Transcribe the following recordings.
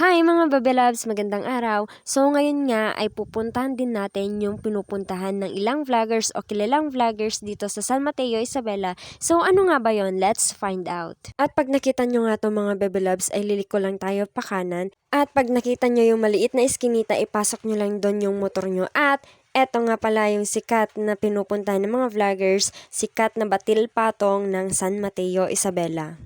Hi mga Babe Loves! Magandang araw! So ngayon nga ay pupuntahan din natin yung pinupuntahan ng ilang vloggers o kilalang vloggers dito sa San Mateo, Isabela. So ano nga ba yon? Let's find out! At pag nakita nyo nga to mga Babe Loves ay liliko lang tayo pa kanan. At pag nakita nyo yung maliit na iskinita, ipasok nyo lang doon yung motor nyo. At eto nga pala yung sikat na pinupuntahan ng mga vloggers, sikat na batil patong ng San Mateo, Isabela.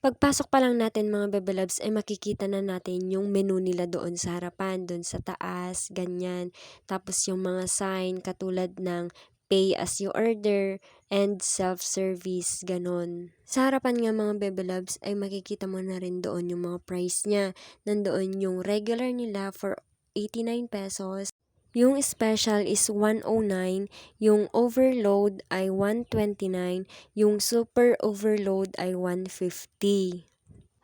Pagpasok pa lang natin mga Bebe Loves ay makikita na natin yung menu nila doon sa harapan, doon sa taas, ganyan. Tapos yung mga sign katulad ng pay as you order and self-service, ganon. Sa harapan nga mga Bebe Loves ay makikita mo na rin doon yung mga price niya. Nandoon yung regular nila for 89 pesos. Yung special is 109, yung overload ay 129, yung super overload ay 150.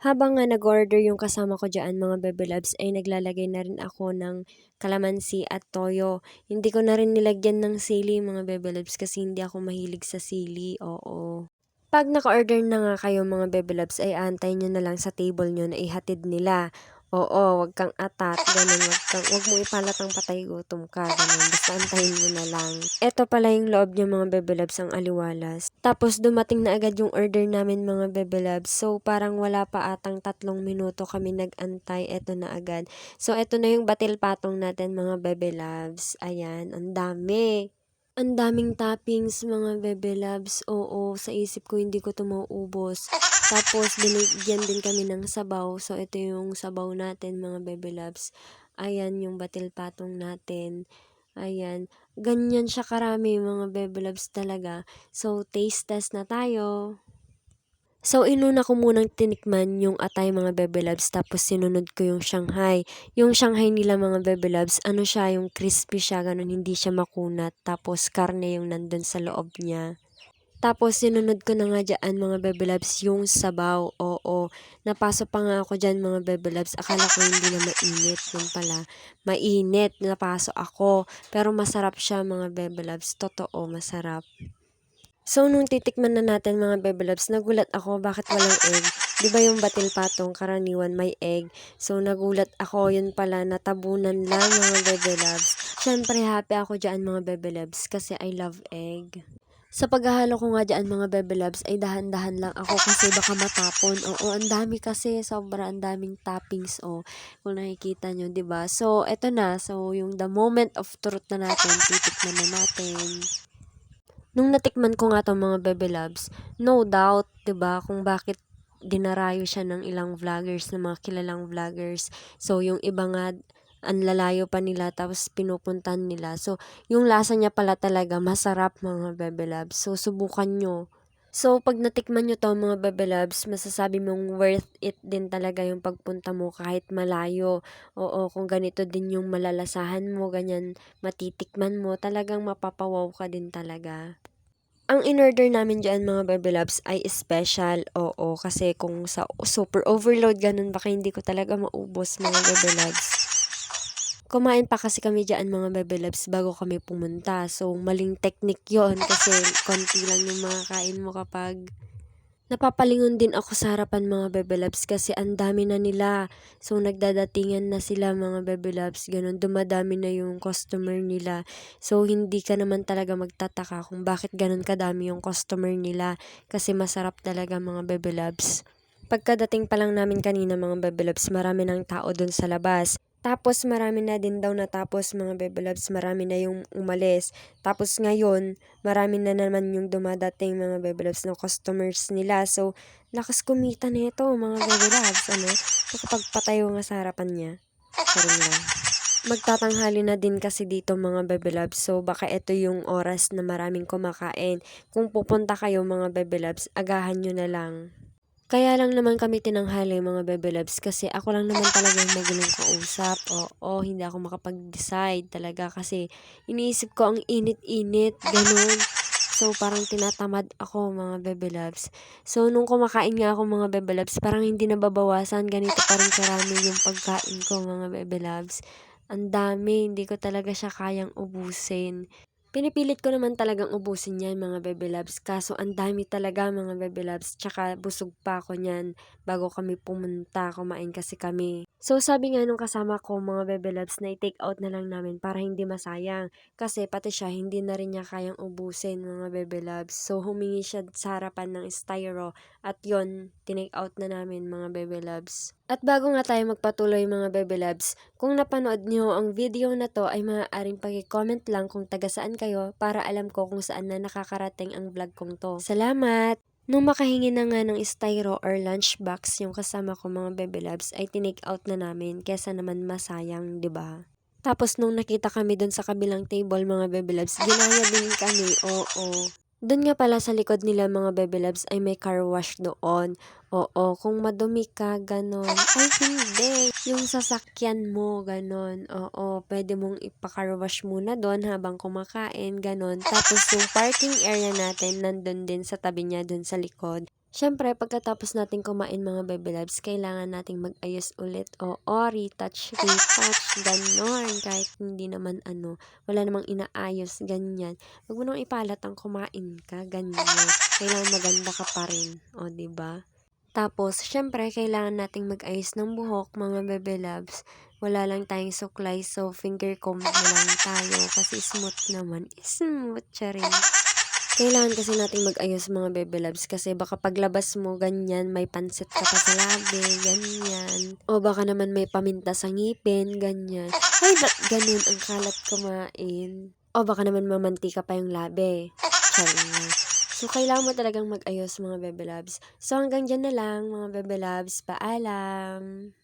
Habang nga nag-order yung kasama ko dyan mga Bebe Loves ay naglalagay na rin ako ng kalamansi at toyo. Hindi ko na rin nilagyan ng sili mga Bebe Loves kasi hindi ako mahilig sa sili, oo. Pag naka-order na nga kayo mga Bebe Loves ay antay nyo na lang sa table nyo na ihatid nila. Oo, wag kang atat, ganun, wag, kang, wag mo ipalat ang patay gutom ka, ganun, basta antayin mo na lang. Ito pala yung loob niya mga Bebe Loves, ang aliwalas. Tapos dumating na agad yung order namin mga Bebe Loves, so parang wala pa atang tatlong minuto kami nag-antay, eto na agad. So eto na yung batil patong natin mga Bebe Loves, ayan, ang dami. Ang daming toppings mga Bebe Loves. Oo, sa isip ko hindi ko to mauubos. Tapos binigyan din kami ng sabaw. So ito yung sabaw natin mga Bebe Loves. Ayan yung batil patong natin. Ayan. Ganyan siya karami mga Bebe Loves talaga. So taste test na tayo. So, inuna ko munang tinikman yung atay mga Bebe Loves, tapos sinunod ko yung Shanghai. Yung Shanghai nila mga Bebe Loves, ano siya, yung crispy siya, ganun, hindi siya makunat. Tapos, karne yung nandun sa loob niya. Tapos, sinunod ko na nga dyan mga Bebe Loves, yung sabaw. Oo, napasok pa nga ako dyan mga Bebe Loves. Akala ko hindi na mainit. Yun pala, mainit. Napasok ako. Pero masarap siya mga Bebe Loves. Totoo, masarap. So, nung titikman na natin mga Bebe Loves, nagulat ako bakit walang egg. Di ba yung batil patong karaniwan may egg? So, nagulat ako, yun pala, natabunan lang mga Bebe Loves. Siyempre, happy ako dyan mga Bebe Loves kasi I love egg. Sa paghahalo ko nga dyan mga Bebe Loves ay dahan-dahan lang ako kasi baka matapon. Oo, ang dami kasi, sobra ang daming toppings oh. Kung nakikita nyo, ba? So, eto na. So, yung the moment of truth na natin, titikman na natin. Nung natikman ko nga tong mga Bebe Loves, no doubt, 'di ba, kung bakit dinarayo siya ng ilang vloggers, ng mga kilalang vloggers. So, yung iba nga, ang lalayo pa nila, tapos pinupuntan nila. So, yung lasa niya pala talaga, masarap mga Bebe Loves. So, subukan nyo. So, pag natikman nyo to mga Bebe Loves, masasabi mong worth it din talaga yung pagpunta mo kahit malayo. Oo, kung ganito din yung malalasahan mo, ganyan matitikman mo, talagang mapapawaw ka din talaga. Ang in-order namin dyan mga Loves ay special, oo, kasi kung sa super overload ganun, baka hindi ko talaga maubos mga Loves. Kumain pa kasi kami dyan mga Bebe Loves bago kami pumunta. So, maling technique yon kasi konti lang yung mga kain mo kapag Napapalingon din ako sa harapan mga Bebe Loves kasi ang dami na nila. So, nagdadatingan na sila mga Bebe Loves. Ganun, dumadami na yung customer nila. So, hindi ka naman talaga magtataka kung bakit ganun kadami yung customer nila. Kasi masarap talaga mga Bebe Loves. Pagkadating pa lang namin kanina mga Bebe Loves, marami ng tao dun sa labas. Tapos marami na din daw natapos mga Bebe Loves, marami na yung umalis. Tapos ngayon, marami na naman yung dumadating mga Bebe Loves ng customers nila. So, lakas kumita nito mga Bebe Loves, ano? Nakapagpatayo nga sa harapan niya. Karoon lang. Magtatanghali na din kasi dito mga Bebe Loves. So, baka ito yung oras na maraming kumakain. Kung pupunta kayo mga Bebe Loves, agahan nyo na lang. Kaya lang naman kami tinanghali mga Bebe Loves kasi ako lang naman talaga yung magulong kausap. Oo, hindi ako makapag-decide talaga kasi iniisip ko ang init-init, ganun. So, parang tinatamad ako mga Bebe Loves. So, nung kumakain nga ako mga Bebe Loves, parang hindi nababawasan. Ganito pa rin karami yung pagkain ko mga Bebe Loves. Ang dami, hindi ko talaga siya kayang ubusin. Pinipilit ko naman talagang ubusin yan mga bebe loves. Kaso ang dami talaga mga bebe loves. Tsaka busog pa ako niyan bago kami pumunta. Kumain kasi kami. So sabi nga nung kasama ko mga bebe loves na i-take out na lang namin para hindi masayang. Kasi pati siya hindi na rin niya kayang ubusin mga bebe loves. So humingi siya sa harapan ng styro at yon tinake out na namin mga bebe loves. At bago nga tayo magpatuloy mga bebe loves, kung napanood niyo ang video na to ay maaaring pag-comment lang kung taga saan kayo para alam ko kung saan na nakakarating ang vlog kong to. Salamat! Nung makahingi na nga ng styro or lunchbox yung kasama ko mga bebe loves ay tinake out na namin kesa naman masayang, 'di ba? Tapos nung nakita kami doon sa kabilang table mga bebe loves, ginaya din kami, oo. Doon nga pala sa likod nila mga bebe loves ay may car wash doon. Oo, kung madumi ka, ganon. Ay, hindi. Yung sasakyan mo, ganon. Oo, pwede mong ipa-car wash muna doon habang kumakain, ganon. Tapos yung parking area natin, nandun din sa tabi niya, doon sa likod. Siyempre, pagkatapos natin kumain mga baby loves, kailangan nating mag-ayos ulit. Oo, retouch, retouch, ganon. Kahit hindi naman ano, wala namang inaayos, ganyan. Huwag mo nang ipalat ang kumain ka, ganyan. Kailangan maganda ka pa rin. O, ba? Tapos, syempre, kailangan nating mag-ayos ng buhok, mga bebe loves. Wala lang tayong suklay, so finger comb na lang tayo kasi smooth naman. Smooth, siya. Kailangan kasi nating mag-ayos mga bebe loves kasi baka paglabas mo ganyan, may pansit ka pa sa labi, ganyan. O baka naman may paminta sa ngipin, ganyan. Ay, ba't ganun ang kalat kumain? O baka naman mamantika pa yung labi. Charing. So, kailangan mo talagang mag-ayos mga bebe loves. So, hanggang dyan na lang mga bebe loves. Paalam!